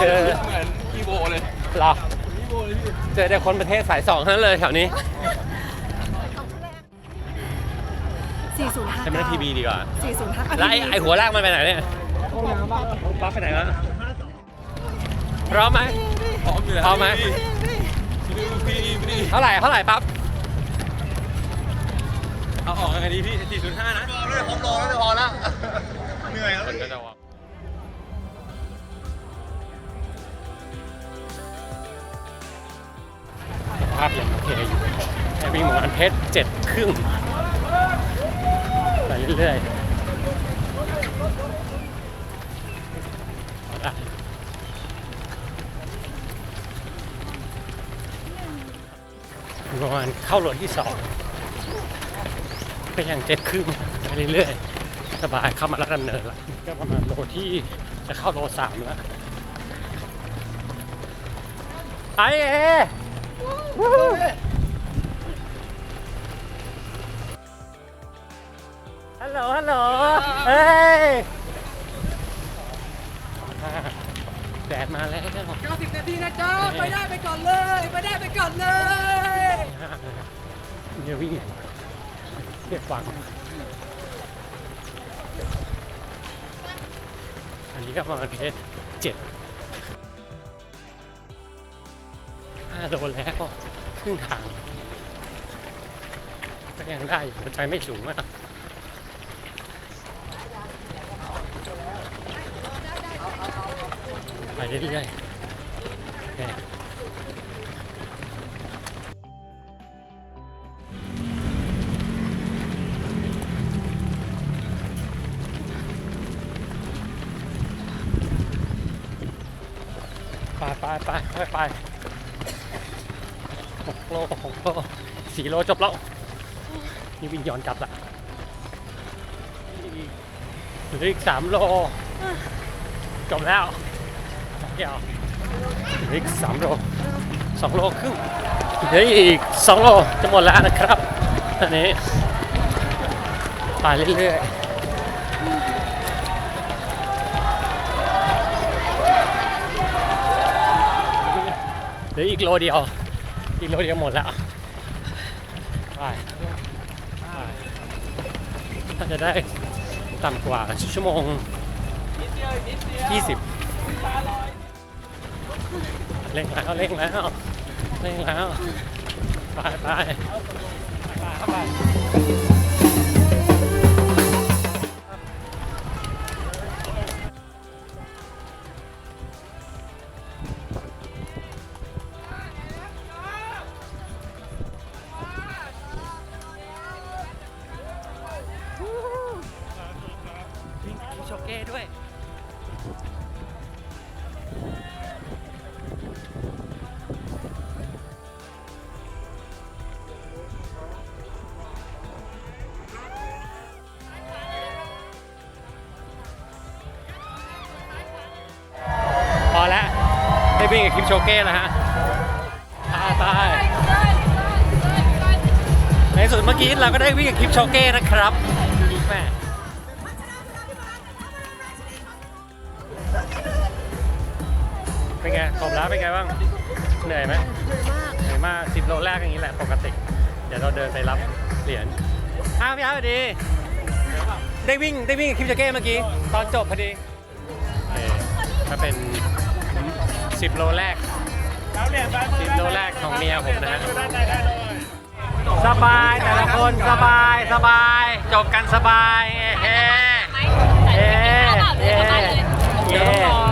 เจอเหมือนอีโวเลยเหรอเจอแต่คนประเทศสายสองเท่านั้นเลยแถวนี้4059จะไม่ได้ทีบีดีกว่า4059แล้วไอ้ไอ้หัวลากมันไปไหนเนี่ยปั๊บไปไหนแล้วพร้อมไหมพร้อมอยู่แล้วพร้อมไหมพี่พี่พี่เท่าไหร่เท่าไหร่ปั๊บเอาออกยังไงดีพี่405นะผมรอแล้วพอแล้วเหนื่อยแล้ว พยังโอเคอยู่แต่วิ่งเหมือนเพชรเจ็ดครึ่งไปเรื่อยๆประมาณเข้าโหลดที่สองก็ยังเจ็ดครึ่งไปเรื่อยๆสบายเข้ามาแล้วดำเนินละก็ประมาณโลที่จะเข้าโลสามแล้วไอเอ ฮัลโหล ฮัลโหล เฮ้ยอ่าแดดมาแล้ว90 นาทีนะจ๊ะไปได้ไปก่อนเลย ไปได้ไปก่อนเลยเดี๋ยววิ่งเรียกฟัง อันนี้ก็ประมาณเพจเจ็ด โลแล้วครึ่งทางก็ยังได้อยู่หัวใจไม่สูงมากไปเรื่อยๆไปไปไปไปไป โลหกโลสี่โลจบแล้วนี่วิ่งย้อนกลับละเหลืออีกสามโลจบแล้วเดี๋ยวเหลืออีกสามโลสองโลครึ่งเหลืออีกสองโลจะหมดแล้วนะครับอันนี้ไปเรื่อยๆเหลืออีกโลเดียว กโลเดียวหมดแล้วไปไปถ้าจะได้ต่ำกว่าชั่วโมง 20 เร่งแล้วเร่งแล้วเร่งแล้ว ไปไปไปไป โชเก้ด้วยพอแล้วได้วิ่งกับคลิปโชเก้แล้วฮะไปไปในสุดเมื่อกี้เราก็ได้วิ่งกับคลิปโชเก้นะครับแม่ ไงขอบล้าเป็นไงบ้าง เหนื่อยไหมเหนื่อยมากเหนื่อยมากสิบโลแรกอย่างนี้แหละปกติ เดี๋ยวเราเดินไปรับเหรียญ อ้าวพี่อาร์สวัสดี ได้วิ่งได้วิ่งกับคิมจาเก้เมื่อกี้ ตอนจบพอดีถ้าเป็น 10 โลแรก 10 โลแรกของเมียผมนะสบายแต่ละคนสบายสบาย จบกันสบาย เฮ้ เฮ้ เฮ้